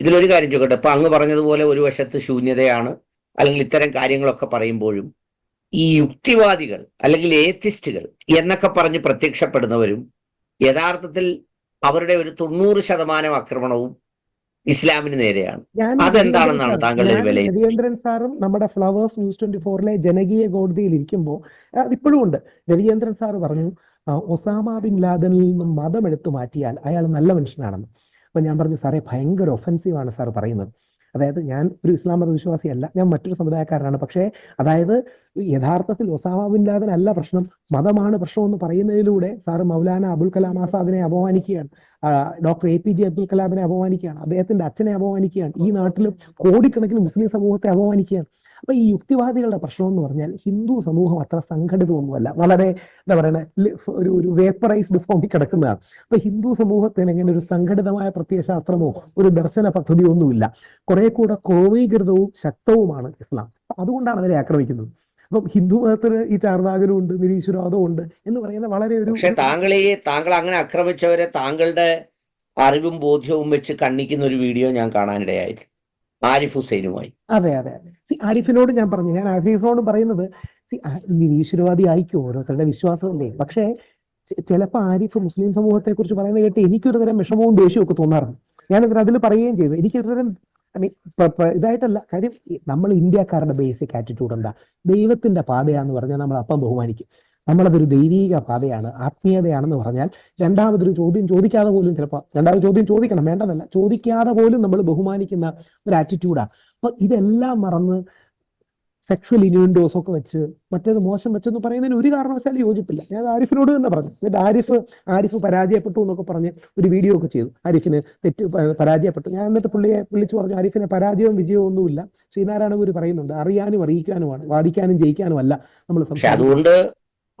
ഇതിലൊരു കാര്യം ചോദിക്കട്ടെ. ഇപ്പൊ അങ്ങ് പറഞ്ഞതുപോലെ ഒരു വശത്ത് ശൂന്യതയാണ്. അല്ലെങ്കിൽ ഇത്തരം കാര്യങ്ങളൊക്കെ പറയുമ്പോഴും ഈ യുക്തിവാദികൾ അല്ലെങ്കിൽ ഏത്തിസ്റ്റുകൾ എന്നൊക്കെ പറഞ്ഞ് പ്രത്യക്ഷപ്പെടുന്നവരും യഥാർത്ഥത്തിൽ അവരുടെ ഒരു തൊണ്ണൂറ് ശതമാനം ആക്രമണവും ഇസ്ലാമിന് നേരെയാണ്. അതെന്താണെന്നാണ് താങ്കളുടെ ഒരു? രവീന്ദ്രൻ സാറും നമ്മുടെ ഫ്ലവേഴ്സ് ന്യൂസ് ട്വന്റി ഫോറിലെ ജനകീയ കോടതിയിൽ ഇരിക്കുമ്പോൾ അതിപ്പോഴും ഉണ്ട്. രവീന്ദ്രൻ സാർ പറഞ്ഞു ഒസാമ ബിൻ ലാദനിൽ നിന്നും മതം എടുത്തു മാറ്റിയാൽ അയാൾ നല്ല മനുഷ്യനാണെന്ന്. അപ്പൊ ഞാൻ പറഞ്ഞു സാറേ ഭയങ്കര ഒഫൻസീവാണ് സാർ പറയുന്നത്. അതായത് ഞാൻ ഒരു ഇസ്ലാം മതവിശ്വാസിയല്ല ഞാൻ മറ്റൊരു സമുദായക്കാരനാണ്. പക്ഷേ അതായത് യഥാർത്ഥത്തിൽ ഒസാമ അല്ല പ്രശ്നം. മതമാണ് പ്രശ്നം എന്ന് പറയുന്നതിലൂടെ സാറ് മൗലാന അബുൽ കലാം ആസാദിനെ അപമാനിക്കുകയാണ്. Doctor A P J Abdul കലാമിനെ അപമാനിക്കുകയാണ്. അദ്ദേഹത്തിന്റെ അച്ഛനെ അപമാനിക്കുകയാണ്. ഈ നാട്ടിൽ കോടിക്കണക്കിന് മുസ്ലിം സമൂഹത്തെ അപമാനിക്കുകയാണ്. അപ്പൊ ഈ യുക്തിവാദികളുടെ പ്രശ്നം എന്ന് പറഞ്ഞാൽ ഹിന്ദു സമൂഹം അത്ര സംഘടിതമൊന്നുമല്ല. വളരെ എന്താ പറയുക ഒരു ഒരു വേപ്പറൈസ്ഡ് ഫോമിൽ കിടക്കുന്നതാണ്. അപ്പൊ ഹിന്ദു സമൂഹത്തിന് എങ്ങനെ ഒരു സംഘടിതമായ പ്രത്യയശാസ്ത്രമോ ഒരു ദർശന പദ്ധതിയോ ഒന്നുമില്ല. കുറെ കൂടെ ക്രോമീകൃതവും ശക്തവുമാണ് ഇസ്ലാം. അതുകൊണ്ടാണ് അവരെ ആക്രമിക്കുന്നത്. അപ്പം ഹിന്ദു മതത്തിൽ ഈ ചാർവാകനും ഉണ്ട് നിരീശ്വരവാദവും ഉണ്ട് എന്ന് പറയുന്ന വളരെ ഒരു പക്ഷെ താങ്കൾ ഈ താങ്കൾ അങ്ങനെ ആക്രമിച്ചവരെ താങ്കളുടെ അറിവും ബോധ്യവും വെച്ച് കണ്ണിക്കുന്ന ഒരു വീഡിയോ ഞാൻ കാണാനിടയായി ആരിഫ് ഹുസൈനുമായി. അതെ അതെ അതെ. ആരിഫിനോട് ഞാൻ പറഞ്ഞു. ഞാൻ ആരിഫിനോട് പറയുന്നത് ഈശ്വരവാദി ആയിക്കോ ഓരോരുത്തരുടെ വിശ്വാസമല്ലേ? പക്ഷേ ചിലപ്പോൾ ആരിഫ് മുസ്ലിം സമൂഹത്തെ കുറിച്ച് പറയുന്നത് കേട്ട് എനിക്കൊരു തരം വിഷമവും ദേഷ്യവും ഒക്കെ തോന്നാറുണ്ട്. ഞാനിതിൽ അതിൽ പറയുകയും ചെയ്തു. എനിക്കൊരു തരം ഐ മീൻ ഇതായിട്ടല്ല. കാര്യം നമ്മൾ ഇന്ത്യക്കാരുടെ ബേസിക് ആറ്റിറ്റ്യൂഡ് എന്താ? ദൈവത്തിന്റെ പാതയാന്ന് പറഞ്ഞാൽ നമ്മൾ അപ്പം ബഹുമാനിക്കും. നമ്മളതൊരു ദൈവീക പാതയാണ് ആത്മീയതയാണെന്ന് പറഞ്ഞാൽ രണ്ടാമതൊരു ചോദ്യം ചോദിക്കാതെ പോലും ചിലപ്പോൾ രണ്ടാമത് ചോദ്യം ചോദിക്കണം വേണ്ടതല്ല. ചോദിക്കാതെ പോലും നമ്മൾ ബഹുമാനിക്കുന്ന ഒരു ആറ്റിറ്റ്യൂഡാണ്. അപ്പൊ ഇതെല്ലാം മറന്ന് സെക്ഷൽ ഇനുവിൻഡോസ് ഒക്കെ വെച്ച് മറ്റേത് മോശം വെച്ചെന്ന് പറയുന്നതിന് ഒരു കാരണവശാലും യോജിപ്പില്ല. ഞാൻ ആരിഫിനോട് തന്നെ പറഞ്ഞു. എന്നിട്ട് ആരിഫ് ആരിഫ് പരാജയപ്പെട്ടു എന്നൊക്കെ പറഞ്ഞ് ഒരു വീഡിയോ ഒക്കെ ചെയ്തു. ആരിഫിന് തെറ്റ് പരാജയപ്പെട്ടു. ഞാൻ എന്നിട്ട് പുള്ളിയെ വിളിച്ചു പറഞ്ഞു ആരിഫിന് പരാജയവും വിജയവും ഒന്നുമില്ല. ശ്രീനാരായണ ഗുരു പറയുന്നുണ്ട് അറിയാനും അറിയിക്കാനുമാണ്. വാദിക്കാനും ജയിക്കാനും അല്ല നമ്മൾ അതുകൊണ്ട്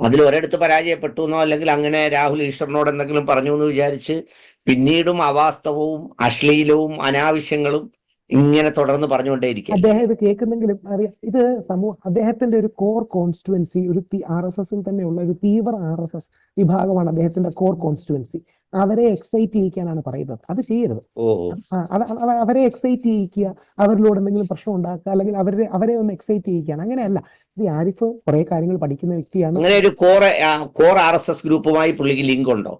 അതിൽ ഒരിടത്ത് പരാജയപ്പെട്ടു എന്നോ അല്ലെങ്കിൽ അങ്ങനെ രാഹുൽ ഈശ്വറിനോട് എന്തെങ്കിലും പറഞ്ഞു എന്ന് വിചാരിച്ച് പിന്നീടും അവാസ്തവവും അശ്ലീലവും അനാവശ്യങ്ങളും ഇങ്ങനെ തുടർന്ന് പറഞ്ഞുകൊണ്ടേയിരിക്കും അദ്ദേഹം ഇത് കേൾക്കുന്നെങ്കിലും അറിയാം. ഇത് സമൂഹ അദ്ദേഹത്തിന്റെ ഒരു കോർ കോൺസ്റ്റുവൻസി ഒരു ആർ എസ് എസിൽ തന്നെയുള്ള ഒരു തീവ്ര ആർ എസ് എസ് വിഭാഗമാണ് അദ്ദേഹത്തിന്റെ കോർ കോൺസ്റ്റുവൻസി അവരെ എക്സൈറ്റ് ചെയ്യിക്കാനാണ് പറയുന്നത്. അത് ചെയ്യരുത്. അവരെ എക്സൈറ്റ് ചെയ്യിക്കുക അവരിലൂടെ എന്തെങ്കിലും പ്രശ്നം ഉണ്ടാക്കുക അല്ലെങ്കിൽ അവരെ അവരെ ഒന്ന് എക്സൈറ്റ് ചെയ്യിക്കാൻ അങ്ങനെയല്ല. ഈ ആരിഫ് കുറെ കാര്യങ്ങൾ പഠിക്കുന്ന വ്യക്തിയാണ്. അങ്ങനെ ഒരു core core R S S ഗ്രൂപ്പുമായി പുള്ളിക്ക് ലിങ്ക് ഉണ്ടോ?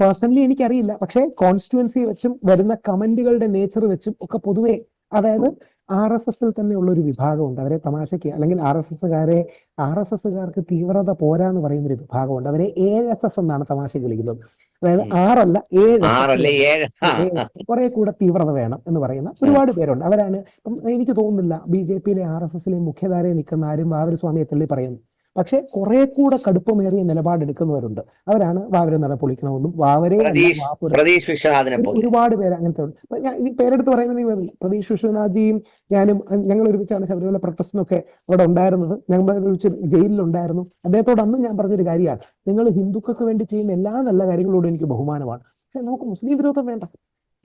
പേഴ്സണലി എനിക്കറിയില്ല. പക്ഷെ കോൺസ്റ്റുവൻസി വെച്ചും വരുന്ന കമന്റുകളുടെ നേച്ചർ വെച്ചും ഒക്കെ പൊതുവെ അതായത് ആർ എസ് എസിൽ തന്നെയുള്ള ഒരു വിഭാഗമുണ്ട്. അവരെ തമാശയ്ക്ക് അല്ലെങ്കിൽ ആർ എസ് എസ്സുകാരെ ആർ എസ് എസ്സുകാർക്ക് തീവ്രത പോരാ എന്ന് പറയുന്ന ഒരു വിഭാഗമുണ്ട്. അവരെ എ എസ് എസ് എന്നാണ് തമാശയ്ക്ക് വിളിക്കുന്നത്. അതായത്. ആറല്ല ഏഴ്. കുറെ കൂടെ തീവ്രത വേണം എന്ന് പറയുന്ന ഒരുപാട് പേരുണ്ട്. അവരാണ് ഇപ്പം എനിക്ക് തോന്നുന്നില്ല ബി ജെ പിയിലെ ആർ എസ് എസിലെ മുഖ്യധാരയിൽ നിൽക്കുന്ന ആരും വാവര് സ്വാമിയെ തള്ളി പറയുന്നു. പക്ഷെ കുറെ കൂടെ കടുപ്പമേറിയ നിലപാടെടുക്കുന്നവരുണ്ട് അവരാണ് വാവരെ നട പൊളിക്കണമെന്നും വാവരെ ഒരുപാട് പേര് അങ്ങനത്തെ ഞാൻ ഈ പേരെടുത്ത് പറയുന്നത് പ്രതീഷ് വിശ്വനാഥിയും ഞാനും ഞങ്ങൾ ഒരുമിച്ചാണ് ശബരിമല പ്രൊട്ടസ്റ്റിനൊക്കെ അവിടെ ഉണ്ടായിരുന്നത്. ഞങ്ങൾ ഒരുമിച്ച് ജയിലിലുണ്ടായിരുന്നു. അദ്ദേഹത്തോട് അന്നും ഞാൻ പറഞ്ഞൊരു കാര്യമാണ്. നിങ്ങൾ ഹിന്ദുക്കൾക്ക് വേണ്ടി ചെയ്യുന്ന എല്ലാ നല്ല കാര്യങ്ങളോടും എനിക്ക് ബഹുമാനമാണ്. പക്ഷെ നമുക്ക് മുസ്ലിം വിരോധം വേണ്ട.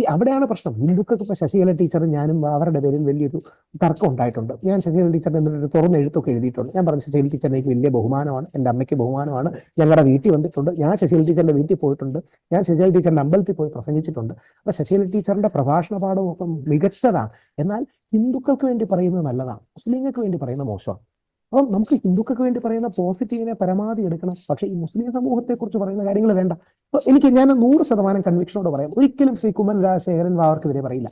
അവിടെയാണ് പ്രശ്നം. ഹിന്ദുക്കൾക്ക് ഇപ്പൊ ശശികല ടീച്ചറും ഞാനും അവരുടെ പേരിൽ വലിയൊരു തർക്കം ഉണ്ടായിട്ടുണ്ട്. ഞാൻ ശശികല ടീച്ചറിന്റെ എന്തൊരു തുറന്ന എഴുത്തൊക്കെ എഴുതിയിട്ടുണ്ട്. ഞാൻ പറഞ്ഞു ശശികല ടീച്ചറിന് എനിക്ക് വലിയ ബഹുമാനമാണ്. എന്റെ അമ്മയ്ക്ക് ബഹുമാനമാണ്. ഞങ്ങളുടെ വീട്ടിൽ വന്നിട്ടുണ്ട്. ഞാൻ ശശികല ടീച്ചറിന്റെ വീട്ടിൽ പോയിട്ടുണ്ട്. ഞാൻ ശശികല ടീച്ചറിന്റെ അമ്പലത്തിൽ പോയി പ്രസംഗിച്ചിട്ടുണ്ട്. അപ്പൊ ശശികല ടീച്ചറിന്റെ പ്രഭാഷണ പാഠവും ഒക്കെ മികച്ചതാണ്. എന്നാൽ ഹിന്ദുക്കൾക്ക് വേണ്ടി പറയുന്നത് നല്ലതാണ്. മുസ്ലിങ്ങൾക്ക് വേണ്ടി പറയുന്നത് മോശമാണ്. അപ്പം നമുക്ക് ഹിന്ദുക്കൾക്ക് വേണ്ടി പറയുന്ന പോസിറ്റീവിനെ പരമാവധി എടുക്കണം. പക്ഷേ ഈ മുസ്ലിം സമൂഹത്തെ കുറിച്ച് പറയുന്ന കാര്യങ്ങൾ വേണ്ട. എനിക്ക് ഞാൻ നൂറ് ശതമാനം കൺവിക്ഷനോട് പറയാം. ഒരിക്കലും ശ്രീ കുമ്മൻ രാജശേഖരൻ വാവർക്കെതിരെ പറയില്ല.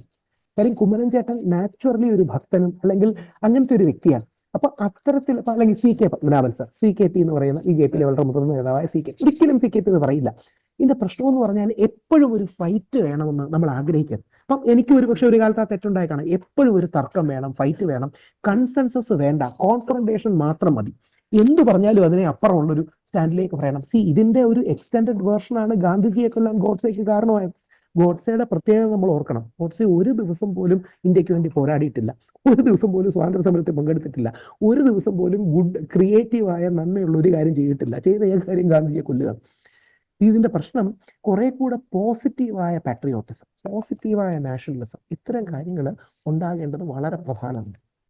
കാര്യം കുമ്മനൻ ചേട്ടൻ നാച്ചുറലി ഒരു ഭക്തനും അല്ലെങ്കിൽ അങ്ങനത്തെ ഒരു വ്യക്തിയാണ്. അപ്പൊ അത്തരത്തിൽ അല്ലെങ്കിൽ C K Padmanabhan sir C K P എന്ന് പറയുന്ന ബി ജെ പിയിലെ വളരെ മുതിർന്ന നേതാവായ സി കെ ഒരിക്കലും സി കെ പി എന്ന് പറയില്ല. ഇതിന്റെ പ്രശ്നം എന്ന് പറഞ്ഞാൽ എപ്പോഴും ഒരു ഫൈറ്റ് വേണമെന്ന് നമ്മൾ ആഗ്രഹിക്കരുത്. അപ്പം എനിക്ക് ഒരു പക്ഷെ ഒരു കാലത്ത് ആ തെറ്റുണ്ടായി കാണാം. എപ്പോഴും ഒരു തർക്കം വേണം ഫൈറ്റ് വേണം. കൺസെൻസസ് വേണ്ട. കോൺഫ്രണ്ടേഷൻ മാത്രം മതി. എന്ത് പറഞ്ഞാലും അതിനെ അപ്പുറമുള്ള ഒരു സ്റ്റാൻഡിലേക്ക് പറയണം. സി ഇതിന്റെ ഒരു എക്സ്റ്റെൻഡഡ് വേർഷനാണ് ഗാന്ധിജിയെ കൊല്ലാൻ ഗോഡ്സേക്ക് കാരണമായത്. ഗോഡ്സയുടെ പ്രത്യേകത നമ്മൾ ഓർക്കണം. ഗോഡ്സെ ഒരു ദിവസം പോലും ഇന്ത്യയ്ക്ക് വേണ്ടി പോരാടിയിട്ടില്ല. ഒരു ദിവസം പോലും സ്വാതന്ത്ര്യ സമരത്തിൽ പങ്കെടുത്തിട്ടില്ല. ഒരു ദിവസം പോലും ഗുഡ് ക്രിയേറ്റീവായ നന്മയുള്ള ഒരു കാര്യം ചെയ്തിട്ടില്ല. ചെയ്ത ഏക കാര്യം ഗാന്ധിജിയെ കൊല്ലുക. ഇതിന്റെ പ്രശ്നം കുറെ കൂടെ പോസിറ്റീവായ പാട്രിയോട്ടിസം പോസിറ്റീവായ നാഷണലിസം ഇത്തരം കാര്യങ്ങൾ ഉണ്ടാകേണ്ടത് വളരെ പ്രധാനമാണ്.